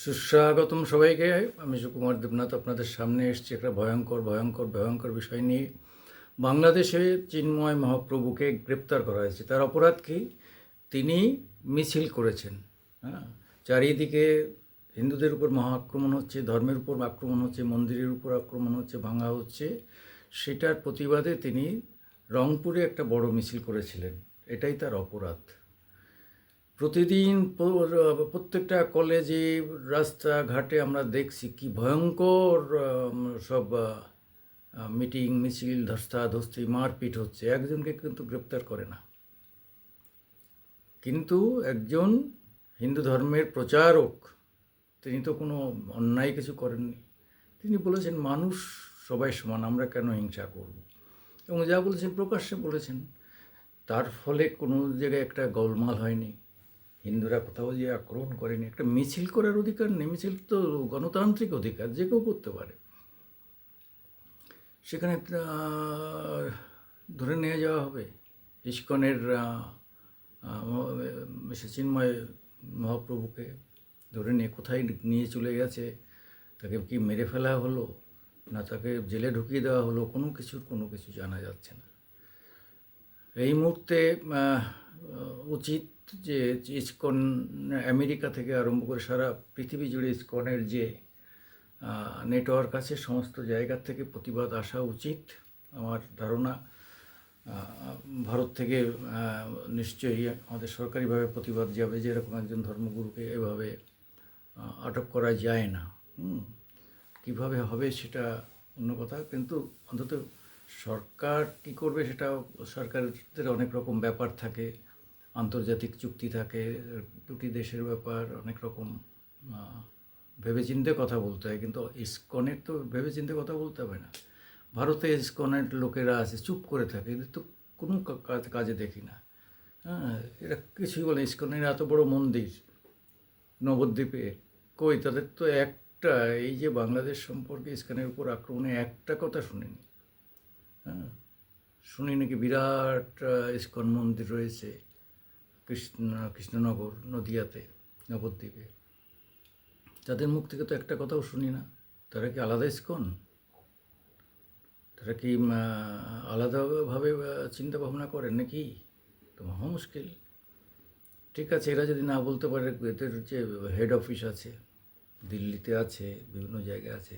সুস্বাগতম সবাইকে। আমি সুকুমার দেবনাথ, আপনাদের সামনে এসেছি একটা ভয়ঙ্কর ভয়ঙ্কর ভয়ঙ্কর বিষয় নিয়ে। বাংলাদেশে চিন্ময় মহাপ্রভুকে গ্রেপ্তার করা হয়েছে। তার অপরাধ কি? তিনি মিছিল করেছেন। হ্যাঁ চারিদিকে হিন্দুদের উপর মহা আক্রমণ হচ্ছে, ধর্মের উপর আক্রমণ হচ্ছে, মন্দিরের উপর আক্রমণ হচ্ছে, ভাঙা হচ্ছে। সেটার প্রতিবাদে তিনি রংপুরে একটা বড় মিছিল করেছিলেন। এটাই তার অপরাধ। প্রতিদিন প্রত্যেকটা কলেজে রাস্তাঘাটে আমরা দেখছি কি ভয়ঙ্কর সব মিটিং মিছিল ধস্তাধস্তি মারপিট হচ্ছে। একজনকে কিন্তু গ্রেপ্তার করে না। কিন্তু একজন হিন্দু ধর্মের প্রচারক, তিনি তো কোনো অন্যায় কিছু করেননি। তিনি বলেছেন, মানুষ সবাই সমান, আমরা কেন হিংসা করব? এবং যা বলেছেন, প্রকাশ্যে বলেছেন। তার ফলে কোনো জায়গায় একটা গোলমাল হয়নি। হিন্দুরা কোথাও যে আক্রমণ করেনি, একটা মিছিল করার অধিকার নেই, মিছিল তো গণতান্ত্রিক অধিকার, যে কেউ করতে পারে। সেখানে ধরে নিয়ে যাওয়া হবে। ইস্কনের সে মহাপ্রভুকে ধরে নিয়ে কোথায় নিয়ে চলে গেছে, তাকে কি মেরে ফেলা হলো, না তাকে জেলে ঢুকিয়ে দেওয়া হলো, কোনো কিছুর কোনো কিছু জানা যাচ্ছে না। এই মুহূর্তে উচিত যে ইসকন, আমেরিকা থেকে আরম্ভ করে সারা পৃথিবী জুড়ে ইসকনের যে নেটওয়ার্ক আছে, সমস্ত জায়গার থেকে প্রতিবাদ আসা উচিত আমার ধারণা। ভারত থেকে নিশ্চয়ই আমাদের সরকারিভাবে প্রতিবাদ যাবে যে এরকম একজন ধর্মগুরুকে এভাবে আটক করা যায় না। কীভাবে হবে সেটা অন্য কথা, কিন্তু অন্তত সরকার কী করবে সেটা সরকারের অনেক রকম ব্যাপার থাকে, আন্তর্জাতিক চুক্তি থাকে, দুটি দেশের ব্যাপার, অনেক রকম ভেবেচিন্তে কথা বলতে হয়, কিন্তু ইসকনের তো ভেবেচিন্তে কথা বলতে হবে না। ভারতে ইসকনের লোকেরা আছে, চুপ করে থাকে, এদের তো কোনো কাজে দেখি না। হ্যাঁ এরা কিছুই বলে ইসকনের এত বড় মন্দির, নবদ্বীপে, কই, তাদের তো একটা, এই যে বাংলাদেশ সম্পর্কে ইস্কানের উপর আক্রমণে একটা কথা শুনিনি। শুনি নাকি বিরাট ইস্কন মন্দির রয়েছে কৃষ্ণ, কৃষ্ণনগর নদিয়াতে, নবদ্বীপে। তাদের মুখ থেকে তো একটা কথাও শুনি না। তারা কি আলাদা ইস্কন? তারা কি আলাদাভাবে চিন্তা ভাবনা করেন নাকি? তো মহা মুশকিল। ঠিক আছে, এরা যদি না বলতে পারে, এদের যে হেড অফিস আছে, দিল্লিতে আছে, বিভিন্ন জায়গায় আছে,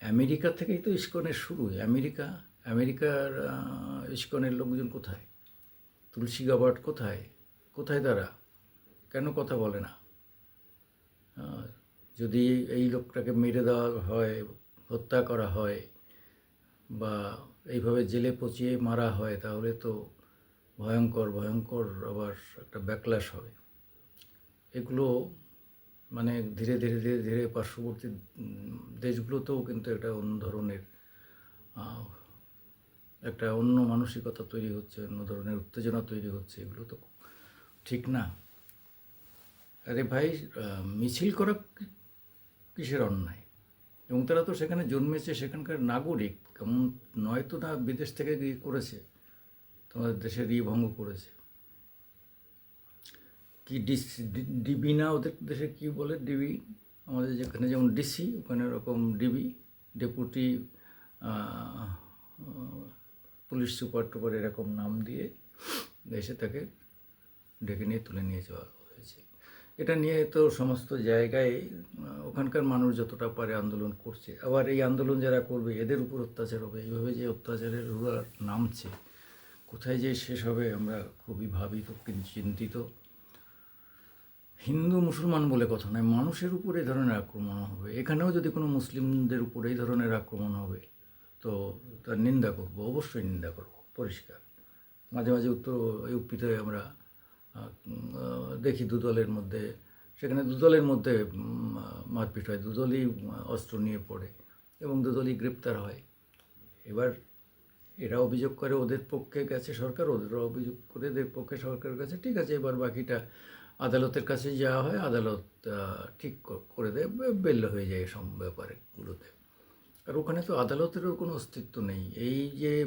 আমেরিকা থেকেই তো ইস্কনের শুরু। আমেরিকা আমেরিকার ইস্কনের লোকজন কোথায়? তুলসী গাবাট কোথায়? কোথায় তারা? কেন কথা বলে না? যদি এই লোকটাকে মেরে দেওয়া হয়, হত্যা করা হয়, বা এইভাবে জেলে পচিয়ে মারা হয়, তাহলে তো ভয়ঙ্কর ভয়ঙ্কর আবার একটা ব্যাকলাশ হবে। এগুলো মানে ধীরে ধীরে ধীরে ধীরে পার্শ্ববর্তী দেশগুলোতেও কিন্তু একটা অন্য ধরনের একটা অন্য মানসিকতা তৈরি হচ্ছে, অন্য ধরনের উত্তেজনা তৈরি হচ্ছে, এগুলো তো ঠিক না। আরে ভাই মিছিল করা কিসের অন্যায়? এবং তারা তো সেখানে জন্মেছে, সেখানকার নাগরিক। কেমন নয়তো না বিদেশ থেকে গিয়ে করেছে? তোমাদের দেশের ই ভঙ্গ করেছে। কি ডিসি ডিবি না ওদের দেশে কি বলে ডিবি? আমাদের যেখানে যেমন ডিসি, ওখানে ওরকম ডিবি, ডেপুটি পুলিশ সুপার টুপার এরকম নাম দিয়ে এসে তাকে ডেকে নিয়ে, তুলে নিয়ে যাওয়া হয়েছে। এটা নিয়ে তো সমস্ত জায়গায় ওখানকার মানুষ যতটা পারে আন্দোলন করছে। আবার এই আন্দোলন যারা করবে, এদের উপর অত্যাচার হবে। এইভাবে যে অত্যাচারের রুয়ার নামছে, কোথায় যে শেষ হবে আমরা খুবই ভাবিত চিন্তিত। হিন্দু মুসলমান বলে কথা নয়, মানুষের উপর এই ধরনের আক্রমণ হবে। এখানেও যদি কোনো মুসলিমদের উপর এই ধরনের আক্রমণ হবে তো তার নিন্দা করব, অবশ্যই নিন্দা করব, পরিষ্কার। মাঝে মাঝে উত্তর ইউপিতে আমরা দেখি দুদলের মধ্যে, সেখানে দুদলের মধ্যে মারপিট হয় দুদলই অস্ত্র নিয়ে পড়ে এবং দুদলই গ্রেপ্তার হয়। এবার এরা অভিযোগ করে ওদের পক্ষে গেছে সরকার, ওদেরও অভিযোগ করে এদের পক্ষে সরকারের কাছে ঠিক আছে, এবার বাকিটা আদালতের কাছে যাওয়া হয়, আদালত ঠিক করে দেয় বেল্য হয়ে যায় সব ব্যাপারেগুলোতে আর ওখানে তো আদালতেরও কোনো অস্তিত্ব নেই। এই যে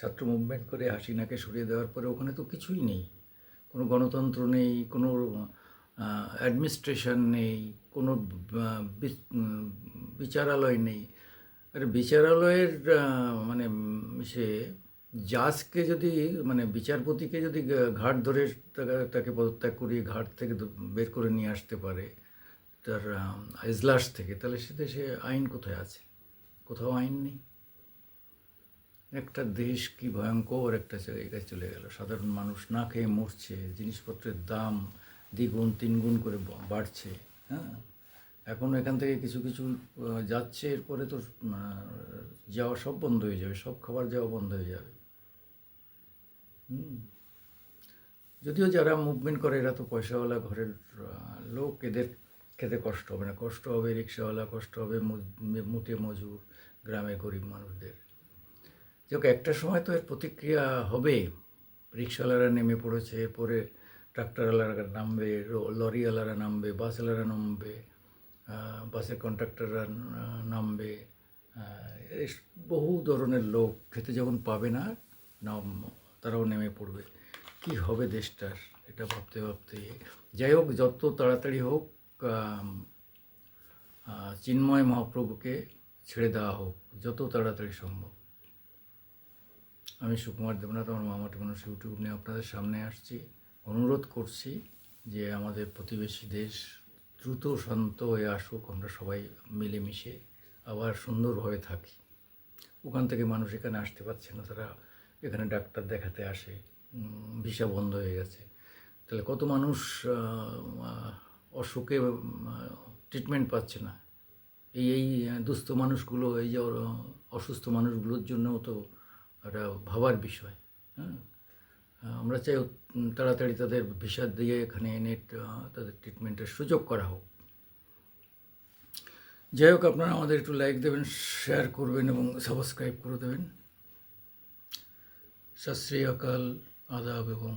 ছাত্র মুভমেন্ট করে হাসিনাকে সরিয়ে দেওয়ার পরে ওখানে তো কিছুই নেই। কোনো গণতন্ত্র নেই, কোনো অ্যাডমিনিস্ট্রেশন নেই, কোনো বিচারালয় নেই। আর বিচারালয়ের মানে সে জাজকে যদি মানে বিচারপতিকে যদি ঘাট ধরে তাকে- পদত্যাগ করিয়ে ঘাট থেকে বের করে নিয়ে আসতে পারে, তার এজলাস থেকে, তাহলে সেটা সে আইন কোথায় আছে? কোথাও আইন নেই একটা দেশ কি ভয়ঙ্কর একটা জায়গায় চলে গেল। সাধারণ মানুষ না খেয়ে মরছে, জিনিসপত্রের দাম দ্বিগুণ, তিনগুণ করে বাড়ছে হ্যাঁ? এখন এখান থেকে কিছু কিছু যাচ্ছে, এরপরে তো যাওয়া সব বন্ধ হয়ে যাবে, সব খাবার যাওয়া বন্ধ হয়ে যাবে। যদিও যারা মুভমেন্ট করে, এরা তো পয়সাওয়ালা ঘরের লোক, এদের খেতে কষ্ট হবে না। কষ্ট হবে রিক্সাওয়ালা, কষ্ট হবে মুটে মজুর গ্রামের গরিব মানুষদের। যাক একটা সময় তো এর প্রতিক্রিয়া হবে। রিক্সাওয়ালারা নেমে পড়েছে এরপরে ট্রাক্টরওয়ালারা নামবে লরিওয়ালারা নামবে, বাসওয়ালারা নামবে বাসের কন্ট্রাক্টররা নামবে বহু ধরনের লোক খেতে যখন পাবে না, নাম, তারাও নেমে পড়বে। কি হবে দেশটার, এটা ভাবতে ভাবতে। যাই হোক, যত তাড়াতাড়ি হোক চিন্ময় মহাপ্রভুকে ছেড়ে দেওয়া হোক, যত তাড়াতাড়ি সম্ভব। আমি সুকুমার দেবনাথ, আমার মামাটি মানুষ ইউটিউব নিয়ে আপনাদের সামনে আসছি। অনুরোধ করছি যে আমাদের প্রতিবেশী দেশ দ্রুত শান্ত হয়ে আসুক, আমরা সবাই মিলেমিশে আবার সুন্দরভাবে থাকি। ওখান থেকে মানুষ এখানে আসতে পারছে না, তারা এখানে ডাক্তার দেখাতে আসে ভিসা বন্ধ হয়ে গেছে। তাহলে কত মানুষ অসুখে ট্রিটমেন্ট পাচ্ছে না। এই এই দুস্থ মানুষগুলো, এই যে অসুস্থ মানুষগুলোর জন্যও তো একটা ভাবার বিষয় হ্যাঁ? আমরা চাই তাড়াতাড়ি তাদের ভিসা দিয়ে এখানে এনে তাদের ট্রিটমেন্টের সুযোগ করা হোক। যাই হোক, আপনারা আমাদের একটু লাইক দেবেন শেয়ার করবেন এবং সাবস্ক্রাইব করে দেবেন। সত শ্রী অকাল আদাব এবং